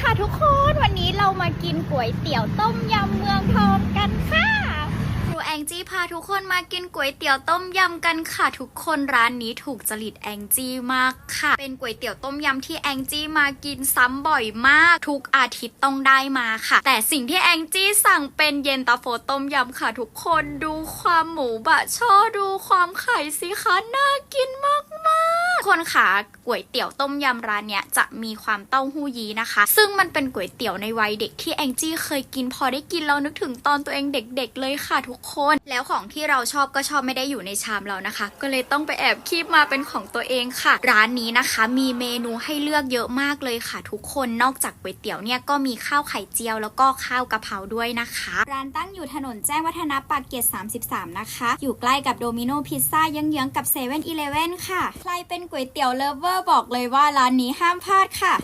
ค่ะทุกคนวันนี้เรามากินก๋วยเตี๋ยวต้มยำเมืองทองกันค่ะครูแองจี้พาทุกคนมากินก๋วยเตี๋ยวต้มยำกันค่ะ ทุกคนร้านนี้ถูกจริตแองจี้มากค่ะ เป็นก๋วยเตี๋ยวต้มยำที่แองจี้มากินซ้ำบ่อยมาก ทุกอาทิตย์ต้องได้มาค่ะ แต่สิ่งที่แองจี้สั่งเป็นเย็นตาโฟต้มยำค่ะ ทุกคนดูความหมูบะช่อดูความไข่สิคะน่ากินมากมากๆ คนขาก๋วยเตี๋ยวต้มยำร้านเนี้ยจะมีความเต้าหู้ยี้นะคะ ซึ่งมันเป็นก๋วยเตี๋ยวในวัยเด็กที่แองจี้เคยกินพอได้กินเรานึกถึงตอนตัวเองเด็ก ๆ เลยค่ะทุกคน แล้วของที่เราชอบก็ชอบไม่ได้อยู่ในชามเรานะคะ ก็เลยต้องไปแอบคีบมาเป็นของตัวเองค่ะ ร้านนี้นะคะ มีเมนูให้เลือกเยอะมากเลยค่ะ ทุกคนนอกจากก๋วยเตี๋ยวเนี่ยก็มีข้าวไข่เจียวแล้วก็ข้าวกะเพราด้วยนะคะ ร้านตั้งอยู่ถนนแจ้งวัฒนะปากเกร็ด33 นะคะ อยู่ใกล้กับโดมิโนพิซซ่าเยื้องๆกับ7 e เ e ่ e อค่ะ ใครเป็นก๋วยเตี๋ยวเลิฟเวอร์บอกเลยว่าร้านนี้ห้ามพลาดค่ะ